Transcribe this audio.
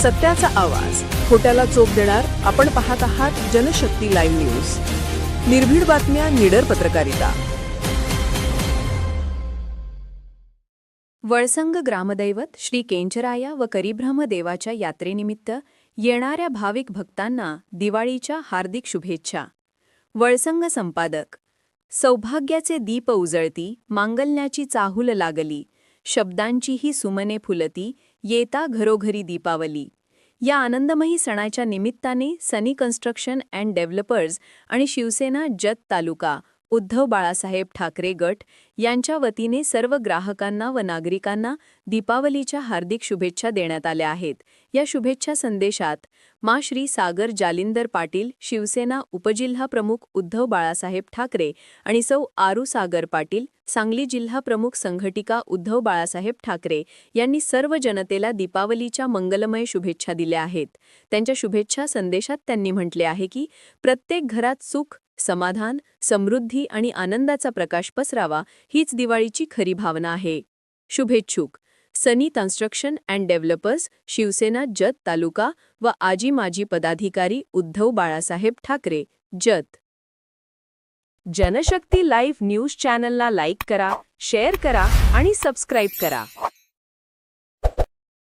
सत्याचा आवाज. खोट्याला चोप देणार आपण पाहत आहात जनशक्ती लाईव्ह न्यूज. निर्भीड बातम्या निडर पत्रकारिता. वळसंग ग्रामदैवत श्री केंचराया व करिभ्रम देवाच्या यात्रेनिमित्त येणाऱ्या भाविक भक्तांना दिवाळीच्या हार्दिक शुभेच्छा. वळसंग संपादक. सौभाग्याचे दीप उजळती मांगल्याची चाहूल लागली शब्दांचीही सुमने फुलती येता घरोघरी दीपावली. या आनंदमयी सणाच्या निमित्ताने सनी कन्स्ट्रक्शन अँड डेव्हलपर्स आणि शिवसेना जत तालुका उद्धव बाळासाहेब ठाकरे गट यांच्या वतीने सर्व ग्राहकांना व नागरिकांना दीपावलीच्या हार्दिक शुभेच्छा देण्यात आल्या आहेत. या शुभेच्छा संदेशात मा. श्री. सागर जालिंदर पाटील शिवसेना उपजिल्हा प्रमुख उद्धव बाळासाहेब ठाकरे आणि सौ. आरू. सागर पाटील सांगली जिल्हा प्रमुख संघटिका उद्धव बाळासाहेब ठाकरे यांनी सर्व जनतेला दीपावलीच्या मंगलमय शुभेच्छा दिल्या आहेत. त्यांच्या शुभेच्छा संदेशात त्यांनी म्हटले आहे की प्रत्येक घरात सुख समाधान समृद्धी आणि आनंदाचा प्रकाश पसरावा हीच दिवाळीची खरी भावना आहे. शुभेच्छुक. Sunny construction and developers Shivsena Jat taluka व आजी माजी पदाधिकारी उद्धव बाळासाहेब ठाकरे. जत. जनशक्ती लाईव्ह न्यूज चॅनलला लाईक करा शेअर करा आणि सबस्क्राईब करा.